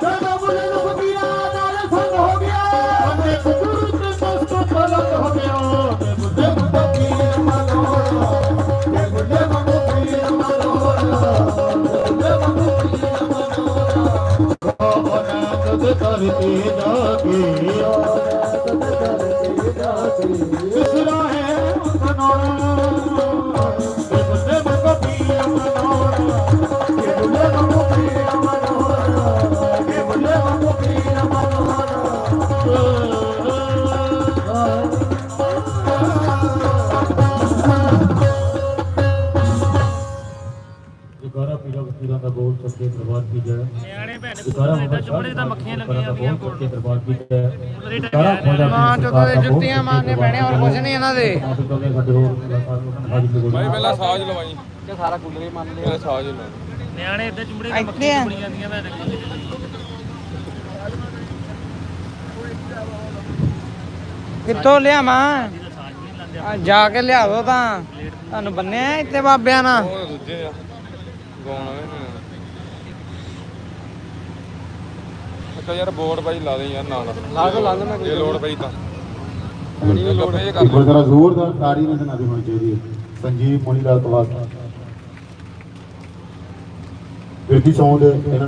ਜਦੋਂ ਬੁੱਲੇ ਨੂੰ ਪੀਰਾਂ ਨਾਲ ਸੰਗ ਹੋ ਜਗਾਰਾ ਪੀਰਾ ਵਕੀਰਾਂ ਦਾ ਬੋਲ ਸੱਚੇ ਦਰਬਾਰ ਕੀ ਜੈ ਨਿਆਣੇ ਭੈਣ ਜਗਾਰਾ ਕੋਲ ਚੁੰਮੜੇ ਤਾਂ ਮੱਖੀਆਂ ਲੱਗੀਆਂ ਹੋਈਆਂ ਕੋਲ ਸੱਚੇ ਦਰਬਾਰ ਕੀ ਜੈ ਜਗਾਰਾ ਖੋਜਾ ਮਾਂ ਜਦੋਂ ਦੇ ਜੁੱਤੀਆਂ ਮਾਰਨੇ ਪੈਣੇ ਹੋਰ ਕੁਝ ਨਹੀਂ ਇਹਨਾਂ ਦੇ ਭਾਈ ਪਹਿਲਾਂ ਸਾਜ ਲਵਾਈ ਤੇ ਸਾਰਾ ਕੂਲਰ ਮੰਨ ਲਿਆ ਸਾਜ ਲਾ ਨਿਆਣੇ ਇੱਦਾਂ ਚੁੰਮੜੇ ਇੱਥੇ ਮੱਖੀਆਂ। ਬਣੀ ਜਾਂਦੀਆਂ ਭੈਣ ਕੋਲ ਕਿੱਥੋਂ ਲਿਆਵਾਂ ਸਾਜ ਵੀ ਨਹੀਂ ਲਾਂਦੇ ਆ ਜਾ ਕੇ ਲਿਆ ਦੋ ਤਾਂ ਤੁਹਾਨੂੰ ਬੰਨਿਆ ਇੱਥੇ ਬਾਬਿਆਂ ਨਾਲ ਉਹ ਦੂਜੇ ਆ ਗਾਉਣਾ ਵੀ ਇੱਕ ਯਾਰ ਬੋਰਡ ਭਾਈ ਲਾ ਦੇ ਯਾਰ ਨਾਲ ਲਾ ਦੋ ਲਾ ਦੋ ਮੈਂ ਜੇ ਲੋੜ ਪਈ ਤਾਂ। ਜੇ ਲੋੜ ਪਈ ਕਰ ਵਾਰ ਜਰਾ ਜ਼ੋਰਦਾਰ ਤਾੜੀ ਨਾਲ ਨਾਲ ਹੋਣੀ ਚਾਹੀਦੀ ਹੈ। ਸੰਜੀਵ ਮੋਨੀਲਾਲ ਕਲਾਸ ਬਿਰਤੀ ਚੌਂਦ ਇਹਨਾਂ